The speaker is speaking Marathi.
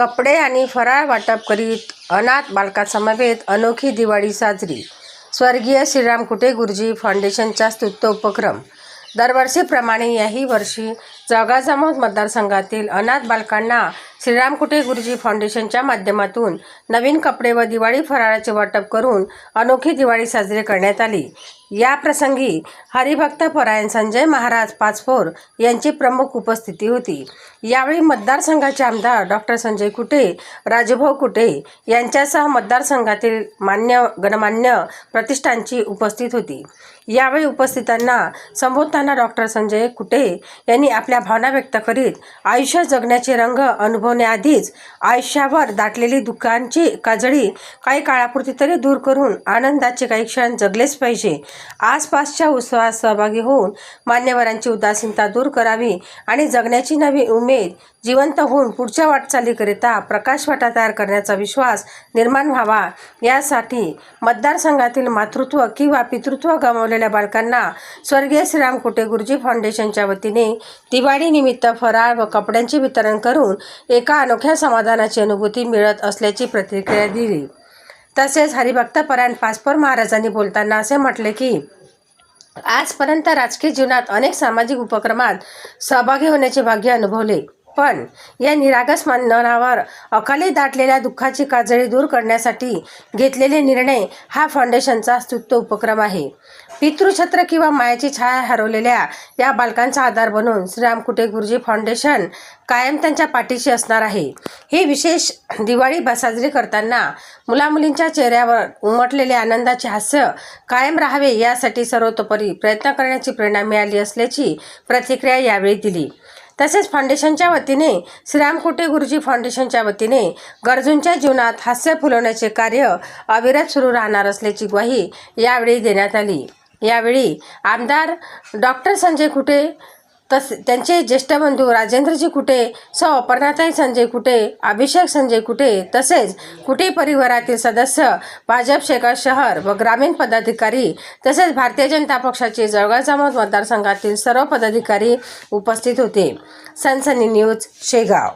कपडे आणि फराळ वाटप करीत अनाथ बालकासमवेत अनोखी दिवाळी साजरी. स्वर्गीय श्रीराम कुटे गुरुजी फाउंडेशनचा स्तुत्य उपक्रम. दरवर्षीप्रमाणे याही वर्षी जळगाव मतदारसंघातील अनाथ बालकांना श्रीराम कुटे गुरुजी फाउंडेशनच्या माध्यमातून नवीन कपडे व दिवाळी फराळाचे वाटप करून अनोखी दिवाळी साजरी करण्यात आली. या प्रसंगी हरिभक्त परायण संजय महाराज पाचफोर यांची प्रमुख उपस्थिती होती. यावेळी मतदारसंघाचे आमदार डॉक्टर संजय कुटे राजभाऊ कुटे यांच्यासह मतदारसंघातील मान्य गणमान्य प्रतिष्ठानची उपस्थित होती. यावेळी उपस्थितांना संबोधताना डॉक्टर संजय कुटे यांनी आपल्या भावना व्यक्त करीत आयुष्य जगण्याचे रंग अनुभवण्याआधीच आयुष्यावर दाटलेली दुःखांची काजळी काही काळापुरती तरी दूर करून आनंदाचे काही क्षण जगलेच पाहिजे आसपासच्या उत्सवात सहभागी होऊन मान्यवरांची उदासीनता दूर करावी आणि जगण्याची नवी उमेद जिवंत होऊन पुढच्या वाटचालीकरिता प्रकाशवाटा तयार करण्याचा विश्वास निर्माण व्हावा. यासाठी मतदारसंघातील मातृत्व किंवा पितृत्व गमावलेल्या बालकांना स्वर्गीय श्रीराम कुटे गुरुजी फाउंडेशनच्या वतीने दिवाळीनिमित्त फराळ व कपड्यांचे वितरण करून एका अनोख्या समाधानाची अनुभूती मिळत असल्याची प्रतिक्रिया दिली. तसेच हरिभक्तपरायण पासपोर महाराजांनी बोलताना असे म्हटले की आजपर्यंत राजकीय जीवनात अनेक सामाजिक उपक्रमात सहभागी होण्याचे भाग्य अनुभवले. पण या निरागस माननावर अकाली दाटलेल्या दुःखाची काजळी दूर करण्यासाठी घेतलेले निर्णय हा फाउंडेशनचा स्तुत्य उपक्रम आहे. पितृछत्र किंवा मायाची छाया हरवलेल्या या बालकांचा आधार बनून श्रीराम कुटे गुरुजी फाउंडेशन कायम त्यांच्या पाठीशी असणार आहे. ही विशेष दिवाळी साजरी करताना मुलामुलींच्या चेहऱ्यावर उमटलेले आनंदाचे हास्य कायम राहावे यासाठी सर्वतोपरी प्रयत्न करण्याची प्रेरणा मिळाली असल्याची प्रतिक्रिया यावेळी दिली. तसेच फाउंडेशनच्या वतीने श्रीराम कुटे गुरुजी फाउंडेशनच्या वतीने गरजूंच्या जीवनात हास्य फुलवण्याचे कार्य अविरत सुरू राहणार असल्याची ग्वाही यावेळी देण्यात आली. यावेळी आमदार डॉक्टर संजय कुटे तस त्यांचे ज्येष्ठ बंधू राजेंद्रजी कुटे सौ. अपर्णाताई संजय कुटे अभिषेक संजय कुटे तसेच कुटे परिवारातील सदस्य भाजप शेखर शहर व ग्रामीण पदाधिकारी तसेच भारतीय जनता पक्षाचे जळगाव जामोद मतदारसंघातील सर्व पदाधिकारी उपस्थित होते. सनसनी न्यूज शेगाव.